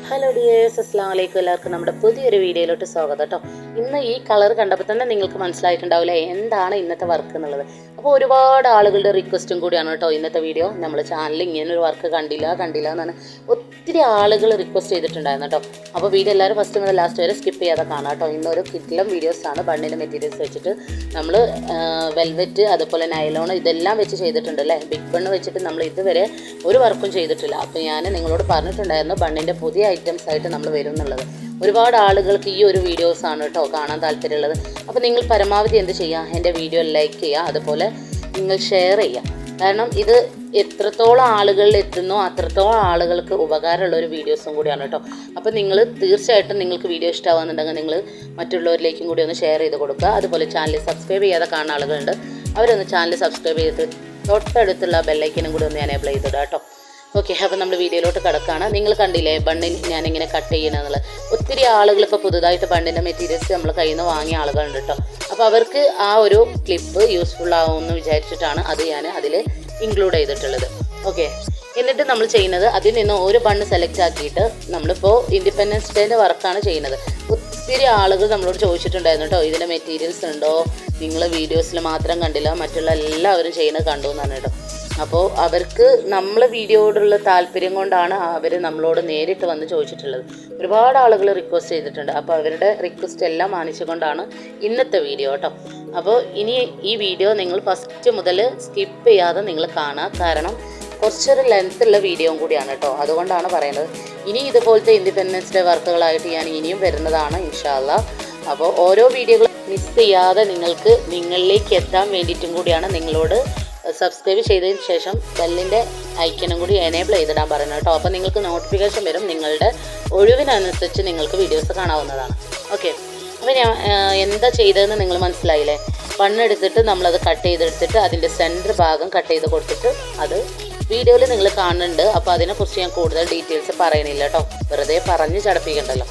Hello dears അസ്സാം വലൈക്കും എല്ലാവർക്കും നമ്മുടെ പുതിയൊരു വീഡിയോയിലോട്ട് സ്വാഗതം കേട്ടോ. ഇന്ന് ഈ കളർ കണ്ടപ്പോൾ തന്നെ നിങ്ങൾക്ക് മനസ്സിലായിട്ടുണ്ടാവില്ലേ എന്താണ് ഇന്നത്തെ വർക്ക് എന്നുള്ളത്. അപ്പോൾ ഒരുപാട് ആളുകളുടെ റിക്വസ്റ്റും കൂടിയാണ് കേട്ടോ ഇന്നത്തെ വീഡിയോ നമ്മൾ ചാനലിൽ ഇങ്ങനെ ഒരു വർക്ക് കണ്ടില്ല കണ്ടില്ല എന്നാണ്. ഒത്തിരി ആളുകൾ റിക്വസ്റ്റ് ചെയ്തിട്ടുണ്ടായിരുന്നു കേട്ടോ. അപ്പോൾ വീഡിയോ എല്ലാവരും ഫസ്റ്റ് മുതൽ ലാസ്റ്റ് വരെ സ്കിപ്പ് ചെയ്യാതെ കാണാം കേട്ടോ. ഇന്നൊരു കിറ്റിലും വീഡിയോസാണ് ബണ്ണിന്റെ മെറ്റീരിയൽസ് വെച്ചിട്ട് നമ്മൾ വെൽവെറ്റ് അതുപോലെ നൈലോൺ ഇതെല്ലാം വെച്ച് ചെയ്തിട്ടുണ്ട് അല്ലേ? ബിഗ് ബണ്ണ് വെച്ചിട്ട് നമ്മൾ ഇതുവരെ ഒരു വർക്കും ചെയ്തിട്ടില്ല. അപ്പോൾ ഞാൻ നിങ്ങളോട് പറഞ്ഞിട്ടുണ്ടായിരുന്നു ബണ്ണിന്റെ പുതിയ ഐറ്റംസ് ആയിട്ട് നമ്മൾ വരും എന്നുള്ളത്. ഒരുപാട് ആളുകൾക്ക് ഈ ഒരു വീഡിയോസാണ് കേട്ടോ കാണാൻ താല്പര്യമുള്ളത്. അപ്പോൾ നിങ്ങൾ പരമാവധി എന്ത് ചെയ്യുക? എന്റെ വീഡിയോ ലൈക്ക് ചെയ്യുക. അതുപോലെ നിങ്ങൾ ഷെയർ ചെയ്യുക. കാരണം ഇത് എത്രത്തോളം ആളുകളിൽ എത്തുന്നോ അത്രത്തോളം ആളുകൾക്ക് ഉപകാരമുള്ള ഒരു വീഡിയോസും കൂടിയാണ് കേട്ടോ. അപ്പോൾ നിങ്ങൾ തീർച്ചയായിട്ടും നിങ്ങൾക്ക് വീഡിയോ ഇഷ്ടമാകുന്നുണ്ടെങ്കിൽ നിങ്ങൾ മറ്റുള്ളവരിലേക്കും കൂടി ഒന്ന് ഷെയർ ചെയ്ത് കൊടുക്കുക. അതുപോലെ ചാനൽ സബ്സ്ക്രൈബ് ചെയ്യാതെ കാണുന്ന ആളുകളുണ്ട് അവരൊന്ന് ചാനൽ സബ്സ്ക്രൈബ് ചെയ്ത് തൊട്ടടുത്തുള്ള ബെല്ലൈക്കനും കൂടി ഒന്ന് എനേബിൾ ചെയ്തിടുക കേട്ടോ. ഓക്കെ അപ്പോൾ നമ്മൾ വീഡിയോയിലോട്ട് കിടക്കുകയാണ് നിങ്ങൾ കണ്ടില്ലേ ബണ്ണിൻ ഞാനിങ്ങനെ കട്ട് ചെയ്യണമെന്നുള്ളത് ഒത്തിരി ആളുകൾ ഇപ്പോൾ പുതുതായിട്ട് ബണ്ണിന്റെ മെറ്റീരിയൽസ് നമ്മൾ കയ്യിൽ നിന്ന് വാങ്ങിയ ആളുകളുണ്ട് കേട്ടോ. അപ്പോൾ അവർക്ക് ആ ഒരു ക്ലിപ്പ് യൂസ്ഫുൾ ആവുമെന്ന് വിചാരിച്ചിട്ടാണ് അത് ഞാൻ അതിൽ ഇൻക്ലൂഡ് ചെയ്തിട്ടുള്ളത്. ഓക്കെ എന്നിട്ട് നമ്മൾ ചെയ്യുന്നത് അതിൽ നിന്ന് ഒരു ബണ്ണ് സെലക്ട് ആക്കിയിട്ട് നമ്മളിപ്പോൾ ഇൻഡിപെൻഡൻസ് ഡേന്റെ വർക്കാണ് ചെയ്യുന്നത്. ഒത്തിരി ആളുകൾ നമ്മളോട് ചോദിച്ചിട്ടുണ്ടായിരുന്നു കേട്ടോ ഇതിന്റെ മെറ്റീരിയൽസ് ഉണ്ടോ? നിങ്ങൾ വീഡിയോസിൽ മാത്രം കണ്ടില്ല മറ്റുള്ള എല്ലാവരും ചെയ്യുന്നത് കണ്ടു എന്നാണ് കേട്ടോ അപ്പോൾ അവർക്ക് നമ്മൾ വീഡിയോയോടുള്ള താല്പര്യം കൊണ്ടാണ് അവർ നമ്മളോട് നേരിട്ട് വന്ന് ചോദിച്ചിട്ടുള്ളത്. ഒരുപാട് ആളുകൾ റിക്വസ്റ്റ് ചെയ്തിട്ടുണ്ട്. അപ്പോൾ അവരുടെ റിക്വസ്റ്റ് എല്ലാം മാനിച്ചുകൊണ്ടാണ് ഇന്നത്തെ വീഡിയോ കേട്ടോ. അപ്പോൾ ഇനി ഈ വീഡിയോ നിങ്ങൾ ഫസ്റ്റ് മുതൽ സ്കിപ്പ് ചെയ്യാതെ നിങ്ങൾ കാണുക കാരണം കുറച്ചൊരു ലെങ്ത്തുള്ള വീഡിയോയും കൂടിയാണ് കേട്ടോ. അതുകൊണ്ടാണ് പറയുന്നത്. ഇനി ഇതുപോലത്തെ ഇൻഡിപെൻഡൻസ് ഡേ വർക്കുകളായിട്ട് ഞാൻ ഇനിയും വരുന്നതാണ് ഇൻഷാല്ല അപ്പോൾ ഓരോ വീഡിയോകളും മിസ് ചെയ്യാതെ നിങ്ങൾക്ക് നിങ്ങളിലേക്ക് എത്താൻ വേണ്ടിയിട്ടും കൂടിയാണ് നിങ്ങളോട് സബ്സ്ക്രൈബ് ചെയ്തതിന് ശേഷം ബെല്ലിന്റെ ഐക്കനും കൂടി എനേബിൾ ചെയ്തിടാൻ പറയുന്നത് കേട്ടോ. അപ്പോൾ നിങ്ങൾക്ക് നോട്ടിഫിക്കേഷൻ വരും. നിങ്ങളുടെ ഒഴിവിനനുസരിച്ച് നിങ്ങൾക്ക് വീഡിയോസ് കാണാവുന്നതാണ്. ഓക്കെ അപ്പോൾ ഞാൻ എന്താ ചെയ്തതെന്ന് നിങ്ങൾ മനസ്സിലായില്ലേ? മണ്ണെടുത്തിട്ട് നമ്മളത് കട്ട് ചെയ്തെടുത്തിട്ട് അതിന്റെ സെന്റർ ഭാഗം കട്ട് ചെയ്ത് കൊടുത്തിട്ട് അത് വീഡിയോയിൽ നിങ്ങൾ കാണുന്നുണ്ട്. അപ്പോൾ അതിനെക്കുറിച്ച് ഞാൻ കൂടുതൽ ഡീറ്റെയിൽസ് പറയണില്ല കേട്ടോ. വെറുതെ പറഞ്ഞ് ചടപ്പിക്കണ്ടല്ലോ.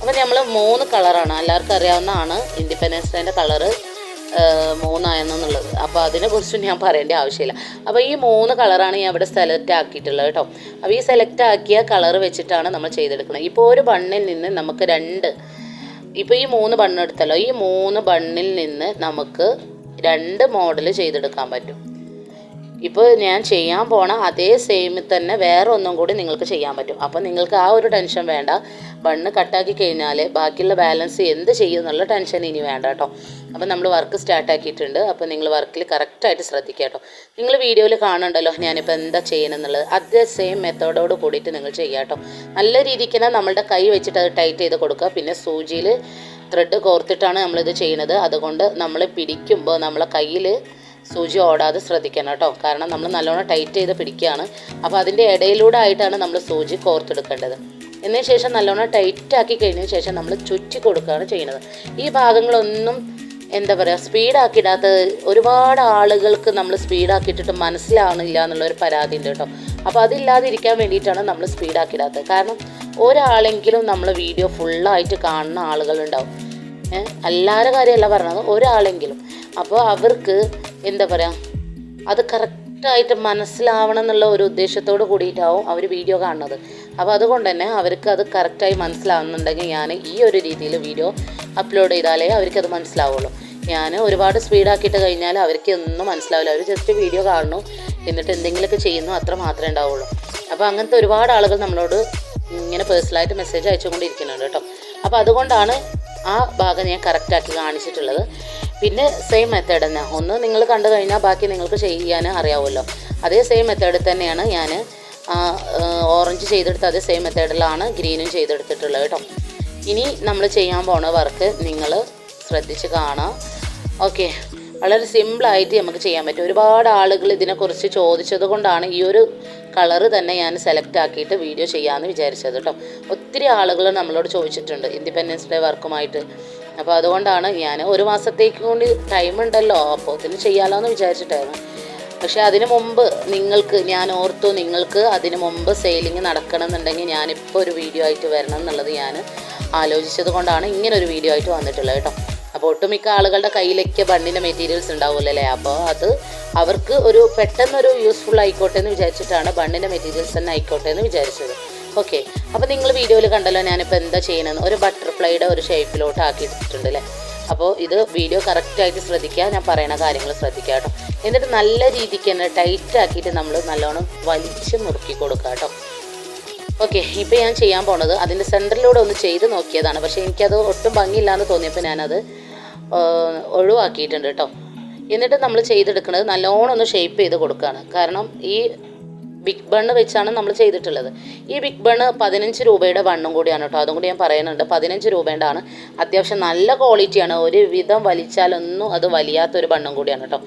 അപ്പോൾ നമ്മൾ മൂന്ന് കളറാണ് എല്ലാവർക്കും അറിയാവുന്നതാണ്. ഇൻഡിപെൻഡൻസ് ഡേന്റെ കളറ് മൂന്നായെന്നുള്ളത്. അപ്പോൾ അതിനെക്കുറിച്ച് ഞാൻ പറയേണ്ട ആവശ്യമില്ല. അപ്പോൾ ഈ മൂന്ന് കളറാണ് ഞാൻ ഇവിടെ സെലക്ട് ആക്കിയിട്ടുള്ളത് കേട്ടോ. അപ്പോൾ ഈ സെലക്ട് ആക്കിയ കളർ വെച്ചിട്ടാണ് നമ്മൾ ചെയ്തെടുക്കുന്നത്. ഇപ്പോൾ ഒരു ബണ്ണിൽ നിന്ന് നമുക്ക് രണ്ട് ഇപ്പോൾ ഈ മൂന്ന് ബണ്ണെടുത്തല്ലോ. ഈ മൂന്ന് ബണ്ണിൽ നിന്ന് നമുക്ക് രണ്ട് മോഡൽ ചെയ്തെടുക്കാൻ പറ്റും. ഇപ്പോൾ ഞാൻ ചെയ്യാൻ പോണ അതേ സെയിം തന്നെ വേറെ ഒന്നും കൂടി നിങ്ങൾക്ക് ചെയ്യാൻ പറ്റും. അപ്പോൾ നിങ്ങൾക്ക് ആ ഒരു ടെൻഷൻ വേണ്ട. ബണ്ണ് കട്ടാക്കി കഴിഞ്ഞാൽ ബാക്കിയുള്ള ബാലൻസ് എന്ത് ചെയ്യും എന്നുള്ള ടെൻഷൻ ഇനി വേണ്ട കേട്ടോ. അപ്പോൾ നമ്മൾ വർക്ക് സ്റ്റാർട്ട് ആക്കിയിട്ടുണ്ട്. അപ്പോൾ നിങ്ങൾ വർക്കിൽ കറക്റ്റായിട്ട് ശ്രദ്ധിക്കുക കേട്ടോ. നിങ്ങൾ വീഡിയോയിൽ കാണുന്നുണ്ടല്ലോ ഞാനിപ്പോൾ എന്താ ചെയ്യണമെന്നുള്ളത് അതേ സെയിം മെത്തേഡോട് കൂടിയിട്ട് നിങ്ങൾ ചെയ്യുക കേട്ടോ. നല്ല രീതിക്ക് തന്നെ നമ്മളുടെ കൈ വെച്ചിട്ട് അത് ടൈറ്റ് ചെയ്ത് കൊടുക്കുക. പിന്നെ സൂചിയിൽ ത്രെഡ് കോർത്തിട്ടാണ് നമ്മളിത് ചെയ്യുന്നത് അതുകൊണ്ട് നമ്മൾ പിടിക്കുമ്പോൾ നമ്മളെ കയ്യിൽ സൂചി ഓടാതെ ശ്രദ്ധിക്കണം കേട്ടോ. കാരണം നമ്മൾ നല്ലോണം ടൈറ്റ് ചെയ്ത് പിടിക്കുകയാണ്. അപ്പോൾ അതിന്റെ ഇടയിലൂടെ ആയിട്ടാണ് നമ്മൾ സൂചി കോർത്തെടുക്കേണ്ടത്. എന്നതിന് ശേഷം നല്ലോണം ടൈറ്റ് ആക്കി കഴിഞ്ഞതിന് ശേഷം നമ്മൾ ചുറ്റി കൊടുക്കുകയാണ് ചെയ്യുന്നത്. ഈ ഭാഗങ്ങളൊന്നും എന്താ പറയുക സ്പീഡാക്കിയിടാത്ത ഒരുപാട് ആളുകൾക്ക് നമ്മൾ സ്പീഡാക്കിയിട്ടിട്ട് മനസ്സിലാവണില്ല എന്നുള്ളൊരു പരാതി ഉണ്ട് കേട്ടോ. അപ്പോൾ അതില്ലാതിരിക്കാൻ വേണ്ടിയിട്ടാണ് നമ്മൾ സ്പീഡാക്കിയിടാത്തത് കാരണം ഒരാളെങ്കിലും നമ്മൾ വീഡിയോ ഫുള്ളായിട്ട് കാണുന്ന ആളുകളുണ്ടാവും. എല്ലാവരുടെ കാര്യമല്ല പറഞ്ഞത്. ഒരാളെങ്കിലും. അപ്പോൾ അവർക്ക് എന്താ പറയുക അത് കറക്റ്റായിട്ട് മനസ്സിലാവണം എന്നുള്ള ഒരു ഉദ്ദേശത്തോട് കൂടിയിട്ടാവും അവർ വീഡിയോ കാണുന്നത്. അപ്പോൾ അതുകൊണ്ട് തന്നെ അവർക്ക് അത് കറക്റ്റായി മനസ്സിലാവുന്നുണ്ടെങ്കിൽ ഞാൻ ഈ ഒരു രീതിയിൽ വീഡിയോ അപ്ലോഡ് ചെയ്താലേ അവർക്കത് മനസ്സിലാവുള്ളൂ. ഞാൻ ഒരുപാട് സ്പീഡാക്കിയിട്ട് കഴിഞ്ഞാൽ അവർക്ക് ഒന്നും മനസ്സിലാവില്ല. അവർ ജസ്റ്റ് വീഡിയോ കാണുന്നു. എന്നിട്ട് എന്തെങ്കിലുമൊക്കെ ചെയ്യുന്നു. അത്ര മാത്രമേ ഉണ്ടാവുള്ളൂ. അപ്പോൾ അങ്ങനത്തെ ഒരുപാട് ആളുകൾ നമ്മളോട് ഇങ്ങനെ പേഴ്സണലായിട്ട് മെസ്സേജ് അയച്ചുകൊണ്ടിരിക്കുന്നുണ്ട് കേട്ടോ. അപ്പോൾ അതുകൊണ്ടാണ് ആ ഭാഗം ഞാൻ കറക്റ്റാക്കി കാണിച്ചിട്ടുള്ളത്. പിന്നെ സെയിം മെത്തേഡ് തന്നെ. ഒന്ന് നിങ്ങൾ കണ്ടു കഴിഞ്ഞാൽ ബാക്കി നിങ്ങൾക്ക് ചെയ്യാൻ അറിയാവുമല്ലോ അതേ സെയിം മെത്തേഡിൽ തന്നെയാണ് ഞാൻ ഓറഞ്ച് ചെയ്തെടുത്ത അതേ സെയിം മെത്തേഡിലാണ് ഗ്രീനും ചെയ്തെടുത്തിട്ടുള്ളത് കേട്ടോ. ഇനി നമ്മൾ ചെയ്യാൻ പോണ വർക്ക് നിങ്ങൾ ശ്രദ്ധിച്ച് കാണാം. ഓക്കെ വളരെ സിമ്പിളായിട്ട് നമുക്ക് ചെയ്യാൻ പറ്റും. ഒരുപാട് ആളുകൾ ഇതിനെക്കുറിച്ച് ചോദിച്ചത് കൊണ്ടാണ് ഈ ഒരു കളറ് തന്നെ ഞാൻ സെലക്ട് ആക്കിയിട്ട് വീഡിയോ ചെയ്യാമെന്ന് വിചാരിച്ചത് കേട്ടോ. ഒത്തിരി ആളുകൾ നമ്മളോട് ചോദിച്ചിട്ടുണ്ട്. ഇൻഡിപെൻഡൻസ് ഡേ വർക്കുമായിട്ട് അപ്പോൾ അതുകൊണ്ടാണ് ഞാൻ ഒരു മാസത്തേക്ക് കൊണ്ട് ടൈം ഉണ്ടല്ലോ അപ്പോൾ ഇതിന് ചെയ്യാമല്ലോ എന്ന് വിചാരിച്ചിട്ടായിരുന്നു. പക്ഷേ അതിന് മുമ്പ് നിങ്ങൾക്ക് ഞാൻ ഓർത്തു നിങ്ങൾക്ക് അതിന് മുമ്പ് സെയിലിംഗ് നടക്കണമെന്നുണ്ടെങ്കിൽ ഞാനിപ്പോൾ ഒരു വീഡിയോ ആയിട്ട് വരണം എന്നുള്ളത് ഞാൻ ആലോചിച്ചത് കൊണ്ടാണ് ഇങ്ങനെ ഒരു വീഡിയോ ആയിട്ട് വന്നിട്ടുള്ളത് കേട്ടോ. അപ്പോൾ ഒട്ടുമിക്ക ആളുകളുടെ കയ്യിലേക്ക് ബണ്ണിന്റെ മെറ്റീരിയൽസ് ഉണ്ടാവില്ലല്ലേ അപ്പോൾ അത് അവർക്ക് ഒരു പെട്ടെന്നൊരു യൂസ്ഫുൾ ആയിക്കോട്ടെ എന്ന് വിചാരിച്ചിട്ടാണ് ബണ്ണിന്റെ മെറ്റീരിയൽസ് തന്നെ ആയിക്കോട്ടെ എന്ന് വിചാരിച്ചത്. ഓക്കെ അപ്പോൾ നിങ്ങൾ വീഡിയോയിൽ കണ്ടല്ലോ ഞാനിപ്പോൾ എന്താ ചെയ്യണമെന്ന് ഒരു ബട്ടർഫ്ലൈയുടെ ഒരു ഷേപ്പിലോട്ട് ആക്കി വെച്ചിട്ടുണ്ട് അല്ലേ അപ്പോൾ ഇത് വീഡിയോ കറക്റ്റായിട്ട് ശ്രദ്ധിക്കുക. ഞാൻ പറയുന്ന കാര്യങ്ങൾ ശ്രദ്ധിക്കുക കേട്ടോ. എന്നിട്ട് നല്ല രീതിക്ക് തന്നെ ടൈറ്റ് ആക്കിയിട്ട് നമ്മൾ നല്ലോണം വലിച്ച് മുറുക്കി കൊടുക്കുക കേട്ടോ. ഓക്കെ ഇപ്പോൾ ഞാൻ ചെയ്യാൻ പോണത് അതിന്റെ സെന്ററിലൂടെ ഒന്ന് ചെയ്ത് നോക്കിയതാണ്. പക്ഷേ എനിക്കത് ഒട്ടും ഭംഗിയില്ലാന്ന് തോന്നിയപ്പോൾ ഞാനത് ഒഴിവാക്കിയിട്ടുണ്ട് കേട്ടോ. എന്നിട്ട് നമ്മൾ ചെയ്തെടുക്കുന്നത് നല്ലോണം ഒന്ന് ഷേപ്പ് ചെയ്ത് കൊടുക്കുകയാണ്. കാരണം ഈ ബിഗ് ബണ്ണ് വെച്ചാണ് നമ്മൾ ചെയ്തിട്ടുള്ളത്. ഈ ബിഗ് ബണ്ണ് പതിനഞ്ച് രൂപയുടെ ബണ്ണും കൂടിയാണ് കേട്ടോ. അതും കൂടി ഞാൻ പറയുന്നുണ്ട്. പതിനഞ്ച് രൂപേന്റെ ആണ് അത്യാവശ്യം നല്ല ക്വാളിറ്റിയാണ്. ഒരു വിധം വലിച്ചാലൊന്നും അത് വലിയാത്തൊരു ബണ്ണും കൂടിയാണ് കേട്ടോ.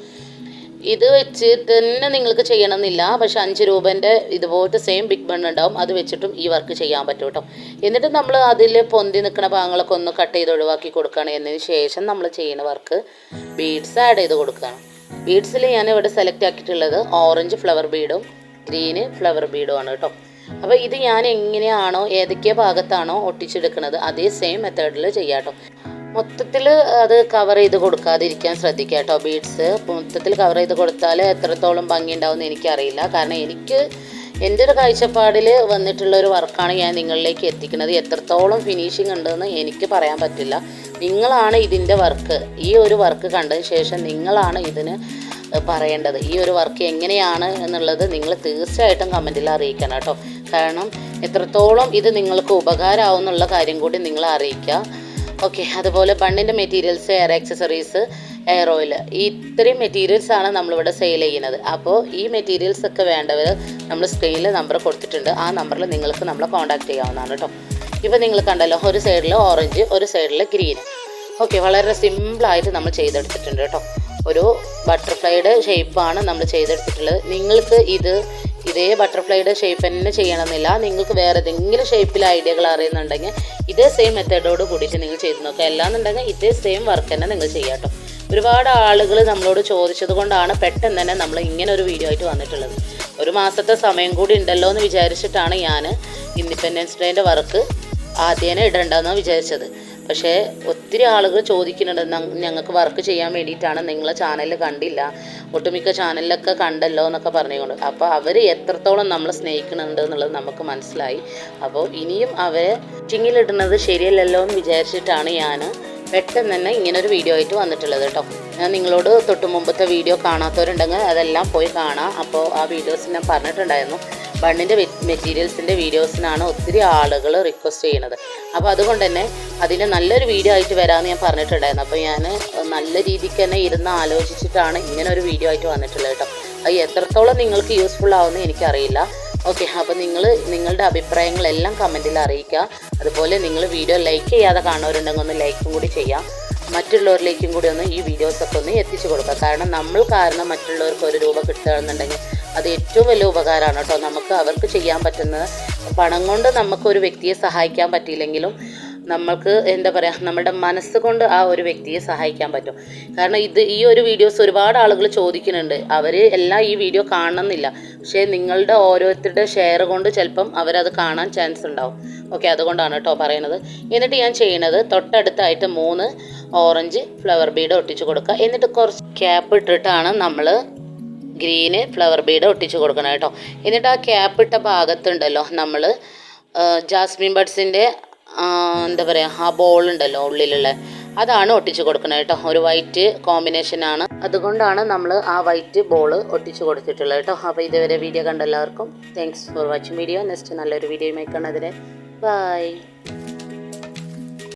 ഇത് വെച്ച് തന്നെ നിങ്ങൾക്ക് ചെയ്യണമെന്നില്ല. പക്ഷെ അഞ്ച് രൂപേന്റെ ഇതുപോലത്തെ സെയിം ബിഗ് ബൺ ഉണ്ടാവും. അത് വെച്ചിട്ടും ഈ വർക്ക് ചെയ്യാൻ പറ്റും കേട്ടോ. എന്നിട്ട് നമ്മൾ അതിൽ പൊന്തി നിൽക്കുന്ന ഭാഗങ്ങളൊക്കെ ഒന്ന് കട്ട് ചെയ്ത് ഒഴിവാക്കി കൊടുക്കുകയാണ്. എന്നതിന് ശേഷം നമ്മൾ ചെയ്യുന്ന വർക്ക് ബീഡ്സ് ആഡ് ചെയ്ത് കൊടുക്കുകയാണ്. ബീഡ്സിൽ ഞാൻ ഇവിടെ സെലക്ട് ആക്കിയിട്ടുള്ളത് ഓറഞ്ച് ഫ്ലവർ ബീഡും ഗ്രീന് ഫ്ലവർ ബീഡും ആണ് കേട്ടോ. അപ്പോൾ ഇത് ഞാൻ എങ്ങനെയാണോ ഏതൊക്കെ ഭാഗത്താണോ ഒട്ടിച്ചെടുക്കുന്നത് അതേ സെയിം മെത്തേഡിൽ ചെയ്യാം കേട്ടോ. മൊത്തത്തിൽ അത് കവർ ചെയ്ത് കൊടുക്കാതിരിക്കാൻ ശ്രദ്ധിക്കുക കേട്ടോ ബീഡ്സ് മൊത്തത്തിൽ കവർ ചെയ്ത് കൊടുത്താൽ എത്രത്തോളം ഭംഗി ഉണ്ടാവുമെന്ന് എനിക്കറിയില്ല. കാരണം എനിക്ക് എന്റെ ഒരു കാഴ്ചപ്പാടിൽ വന്നിട്ടുള്ള ഒരു വർക്കാണ് ഞാൻ നിങ്ങളിലേക്ക് എത്തിക്കുന്നത്. എത്രത്തോളം ഫിനിഷിംഗ് ഉണ്ടെന്ന് എനിക്ക് പറയാൻ പറ്റില്ല. നിങ്ങളാണ് ഇതിന്റെ വർക്ക് ഈ ഒരു വർക്ക് കണ്ടതിന് ശേഷം നിങ്ങളാണ് ഇതിന് പറയേണ്ടത്. ഈ ഒരു വർക്ക് എങ്ങനെയാണ് എന്നുള്ളത് നിങ്ങൾ തീർച്ചയായിട്ടും കമന്റിൽ അറിയിക്കണം കേട്ടോ. കാരണം എത്രത്തോളം ഇത് നിങ്ങൾക്ക് ഉപകാരമാവും എന്നുള്ള കാര്യം കൂടി നിങ്ങൾ അറിയിക്കുക. ഓക്കെ അതുപോലെ ബണ്ണിന്റെ materials air accessories air oil ഇത്രയും മെറ്റീരിയൽസ് ആണ് നമ്മളിവിടെ സെയിൽ ചെയ്യുന്നത്. അപ്പോൾ ഈ മെറ്റീരിയൽസ് ഒക്കെ വേണ്ടവർ നമ്മൾ സ്ക്രീനിൽ നമ്പർ കൊടുത്തിട്ടുണ്ട്. ആ നമ്പറിൽ നിങ്ങൾക്ക് നമ്മളെ കോൺടാക്ട് ചെയ്യാവുന്നതാണ് കേട്ടോ. ഇപ്പോൾ നിങ്ങൾ കണ്ടല്ലോ ഒരു സൈഡിൽ ഓറഞ്ച് ഒരു സൈഡിൽ ഗ്രീൻ. ഓക്കെ വളരെ സിമ്പിളായിട്ട് നമ്മൾ ചെയ്തെടുത്തിട്ടുണ്ട് കേട്ടോ. ഒരു ബട്ടർഫ്ലൈയുടെ ഷേപ്പാണ് നമ്മൾ ചെയ്തെടുത്തിട്ടുള്ളത്. നിങ്ങൾക്ക് ഇത് ഇതേ ബട്ടർഫ്ലൈയുടെ ഷേപ്പ് തന്നെ ചെയ്യണമെന്നില്ല. നിങ്ങൾക്ക് വേറെ ഏതെങ്കിലും ഷേപ്പിൽ ഐഡിയകൾ അറിയുന്നുണ്ടെങ്കിൽ ഇതേ സെയിം മെത്തേഡോട് കൂടിയിട്ട് നിങ്ങൾ ചെയ്ത് നോക്കുക. അല്ലാന്നുണ്ടെങ്കിൽ ഇതേ സെയിം വർക്ക് തന്നെ നിങ്ങൾ ചെയ്യാം ഒരുപാട് ആളുകൾ നമ്മളോട് ചോദിച്ചത് കൊണ്ടാണ് പെട്ടെന്ന് തന്നെ നമ്മൾ ഇങ്ങനെ ഒരു വീഡിയോ ആയിട്ട് വന്നിട്ടുള്ളത്. ഒരു മാസത്തെ സമയം കൂടി ഉണ്ടല്ലോ എന്ന് വിചാരിച്ചിട്ടാണ് ഞാൻ ഇൻഡിപെൻഡൻസ് ഡേന്റെ വർക്ക് ആദ്യേനെ ഇടണ്ടെന്ന് വിചാരിച്ചത്. പക്ഷേ ഒത്തിരി ആളുകൾ ചോദിക്കുന്നുണ്ട് ഞങ്ങൾക്ക് വർക്ക് ചെയ്യാൻ വേണ്ടിയിട്ടാണ് നിങ്ങളെ ചാനലിൽ കണ്ടില്ല. ഒട്ടുമിക്ക ചാനലിലൊക്കെ കണ്ടല്ലോ എന്നൊക്കെ പറഞ്ഞുകൊണ്ട്. അപ്പോൾ അവർ എത്രത്തോളം നമ്മളെ സ്നേഹിക്കുന്നുണ്ട് എന്നുള്ളത് നമുക്ക് മനസ്സിലായി. അപ്പോൾ ഇനിയും അവരെ ചിങ്ങിലിടുന്നത് ശരിയല്ലല്ലോ എന്ന് വിചാരിച്ചിട്ടാണ് ഞാൻ പെട്ടെന്ന് തന്നെ ഇങ്ങനൊരു വീഡിയോ ആയിട്ട് വന്നിട്ടുള്ളത് കേട്ടോ ഞാൻ നിങ്ങളോട് തൊട്ട് മുമ്പത്തെ വീഡിയോ കാണാത്തവരുണ്ടെങ്കിൽ അതെല്ലാം പോയി കാണാം. അപ്പോൾ ആ വീഡിയോസ് ഞാൻ പറഞ്ഞിട്ടുണ്ടായിരുന്നു. ബണ്ണിന്റെ മെറ്റീരിയൽസിന്റെ വീഡിയോസിനാണ് ഒത്തിരി ആളുകൾ റിക്വസ്റ്റ് ചെയ്യുന്നത്. അപ്പോൾ അതുകൊണ്ട് തന്നെ അതിന്റെ നല്ലൊരു വീഡിയോ ആയിട്ട് വരാമെന്ന് ഞാൻ പറഞ്ഞിട്ടുണ്ടായിരുന്നു. അപ്പോൾ ഞാൻ നല്ല രീതിക്ക് തന്നെ ഇരുന്ന് ആലോചിച്ചിട്ടാണ് ഇങ്ങനെ ഒരു വീഡിയോ ആയിട്ട് വന്നിട്ടുള്ളത് കേട്ടോ. അത് എത്രത്തോളം നിങ്ങൾക്ക് യൂസ്ഫുൾ ആവുമെന്ന് എനിക്കറിയില്ല. ഓക്കെ അപ്പോൾ നിങ്ങൾ നിങ്ങളുടെ അഭിപ്രായങ്ങളെല്ലാം കമന്റിൽ അറിയിക്കുക. അതുപോലെ നിങ്ങൾ വീഡിയോ ലൈക്ക് ചെയ്യാതെ കാണുന്നവരുണ്ടെങ്കിൽ ഒന്ന് ലൈക്കും കൂടി ചെയ്യാം. മറ്റുള്ളവരിലേക്കും കൂടി ഒന്ന് ഈ വീഡിയോസൊക്കെ ഒന്ന് എത്തിച്ചു കൊടുക്കുക. കാരണം നമ്മൾ കാരണം മറ്റുള്ളവർക്ക് ഒരു രൂപ കിട്ടുകയാണെന്നുണ്ടെങ്കിൽ അത് ഏറ്റവും വലിയ ഉപകാരമാണ് കേട്ടോ. നമുക്ക് അവർക്ക് ചെയ്യാൻ പറ്റുന്നത് പണം കൊണ്ട് നമുക്ക് ഒരു വ്യക്തിയെ സഹായിക്കാൻ പറ്റിയില്ലെങ്കിലും നമ്മൾക്ക് എന്താ പറയുക നമ്മുടെ മനസ്സുകൊണ്ട് ആ ഒരു വ്യക്തിയെ സഹായിക്കാൻ പറ്റും. കാരണം ഇത് ഈ ഒരു വീഡിയോസ് ഒരുപാട് ആളുകൾ ചോദിക്കുന്നുണ്ട്. അവർ എല്ലാം ഈ വീഡിയോ കാണണമെന്നില്ല. പക്ഷേ നിങ്ങളുടെ ഓരോരുത്തരുടെ ഷെയർ കൊണ്ട് ചിലപ്പം അവരത് കാണാൻ ചാൻസ് ഉണ്ടാവും. ഓക്കെ അതുകൊണ്ടാണ് കേട്ടോ പറയുന്നത്. എന്നിട്ട് ഞാൻ ചെയ്യുന്നത് തൊട്ടടുത്തായിട്ട് മൂന്ന് ഓറഞ്ച് ഫ്ലവർ ബീഡ് ഒട്ടിച്ച് കൊടുക്കുക. എന്നിട്ട് കുറച്ച് ക്യാപ്പ് ഇട്ടിട്ടാണ് നമ്മൾ ഗ്രീന് ഫ്ലവർ ബീഡ് ഒട്ടിച്ച് കൊടുക്കണം കേട്ടോ. എന്നിട്ട് ആ ക്യാപ്പ് ഇട്ട ഭാഗത്തുണ്ടല്ലോ നമ്മൾ ജാസ്മിൻ ബഡ്സിന്റെ എന്താ പറയുക ആ ബോൾ ഉണ്ടല്ലോ ഉള്ളിലുള്ള അതാണ് ഒട്ടിച്ച് കൊടുക്കുന്നത് കേട്ടോ. ഒരു വൈറ്റ് കോമ്പിനേഷനാണ് അതുകൊണ്ടാണ് നമ്മൾ ആ വൈറ്റ് ബോൾ ഒട്ടിച്ച് കൊടുത്തിട്ടുള്ളത് കേട്ടോ. അപ്പോൾ ഇതുവരെ വീഡിയോ കണ്ട എല്ലാവർക്കും thanks for watching video next നല്ലൊരു വീഡിയോയുമായി കാണാതിരെ ബൈ